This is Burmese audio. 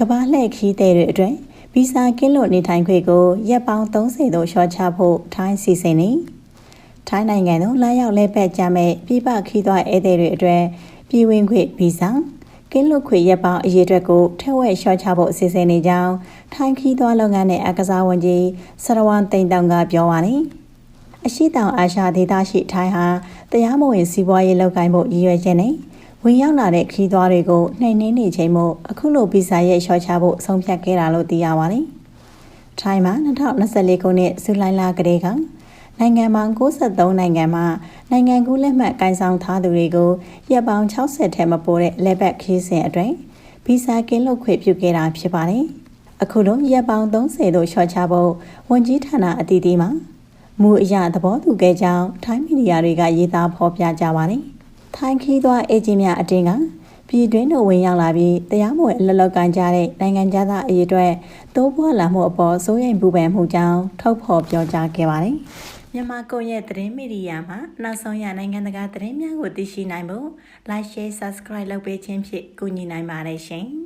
ကမ္ဘာလှည့်ခီးတဲ့တွေအတွက်ဗီဇာကင်းလွတ်နေထိုင်ခွင့်ကိုရက်ပေါင်း30သို့လျှော့ချဖို့ထိုင်းစီစဉ်နေထိုင်းနိုင်ငံသို့လာရောက်လဲပတ်ကြမဲ့ပြည်ပခီးသွားဧည့်သည်တွေအတွက်ပြည်ဝင်ခွင့်ဗီဇာကင်းလွတ်ခွင့်ရက်ပေါင်းအရေးအတွက်ကိုထက်ဝက်လျှော့ချဖို့အစီအစဉ်နေကြောင်းထိုင်းခီးသွားလုပ်ငန်းနဲ့အကစားဝန်ကြီးဆရဝမ်တိန်တောင်ကပြောပါတယ်အရှိတောင်အာရှဒေသရှိထိုင်းဟာတရားမဝင်စီးပွားရေးလုပ်ကိုင်မှုရည်ရွယ်ချက်နဲ့ ဝင်ရောက်လာတဲ့ခီးသွားတွေကိုနှိမ်နှင်းနေချိန်မို့အခုလိုဗီဇာရဲ့လျှော့ချဖို့ဆုံးဖြတ်ခဲ့တာလို့သိရပါတယ်။ထိုင်းမှာ2024ခုနှစ်ဇူလိုင်လကတည်းကနိုင်ငံပေါင်း63နိုင်ငံမှာနိုင်ငံကူးလက်မှတ်ကိုင်ဆောင်ထားသူတွေကိုရက်ပေါင်း60ထဲမပိုတဲ့လက်ဘက်ခီးစဉ်အတွင်းဗီဇာကင်းလွတ်ခွင့်ပြုခဲ့တာဖြစ်ပါတယ်။အခုလိုရက်ပေါင်း30တို့လျှော့ချဖို့ဝန်ကြီးဌာနအသီးသီးမှာမူအရသဘောတူခဲ့ကြောင်းထိုင်းမီဒီယာတွေကရေးသားဖော်ပြကြပါတယ်။ ထိုင်းခီးသွားအေဂျင့်များအတင်းကပြည်တွင်းတို့ဝင်ရောက်လာပြီးတရားမဝင်အလလောက်ကန်ကြတဲ့နိုင်ငံသားအရေးအတွက်တိုးပွားလာမှုအပေါ်စိုးရိမ်ပူပန်မှုကြောင့်ထုတ်ဖော်ပြောကြားခဲ့ပါတယ်။မြန်မာကွန်ရက်သတင်းမီဒီယာမှာနောက်ဆုံးရနိုင်ငံတကာသတင်းများကိုသိရှိနိုင်ဖို့ Like Share Subscribe လုပ်ပေးခြင်းဖြင့်ကူညီနိုင်ပါတယ်ရှင်။